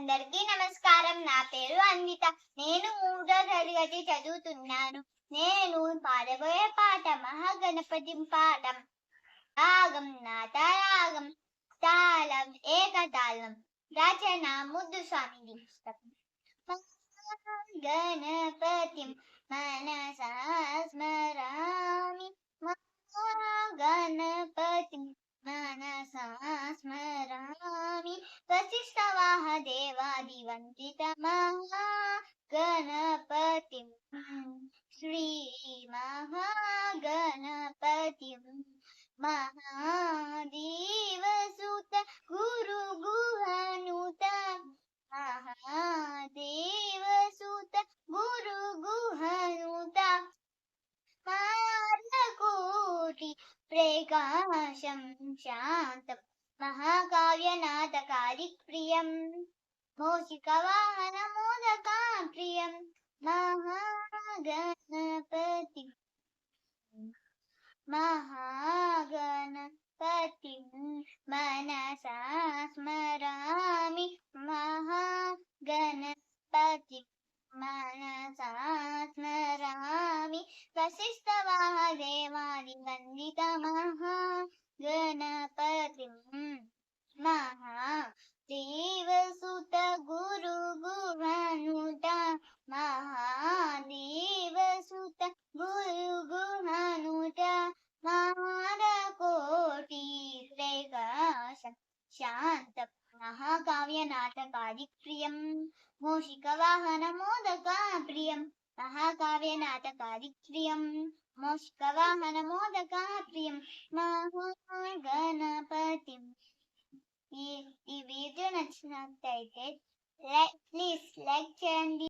అందరికీ నమస్కారం నా పేరు అన్విత నేను మూడో తరగతి చదువుతున్నాను నేను పాడబోయే పాట మహాగణపతి పాఠం రాగం నాట రాగం తాళం ఏకతాళం రచన ముద్దు స్వామిది గణపతి మనసాస్మరామి గణపతి మనసాస్మరామి వశిష్ట देवादिवन्दितमहा गणपतिं श्रीमहागणपतिं महादेवसुत गुरुगुहनुत महादेवसुत गुरुगुहनुत मारकोटि प्रकाशं शान्तम् महाकाव्यनाथकारिप्रियम् मोषिकवाहनमूलकां प्रियं महागणपति महागणपतिं मनसा स्मरामि महागणपतिं मनसा स्मरामि वसिष्ठवाहदेवादिवन्दितमहा गणपतिं महा महाकाव्यनाटकादिप्रियं मोषिकवाहनमोदका प्रियं महाकाव्यनाटकादिप्रियं मोषिकवाहनमोदका प्रियं महागणपतिं ఈ ఈ వీడియో నచ్చినట్టయితే ప్లీజ్ లైక్ చేయండి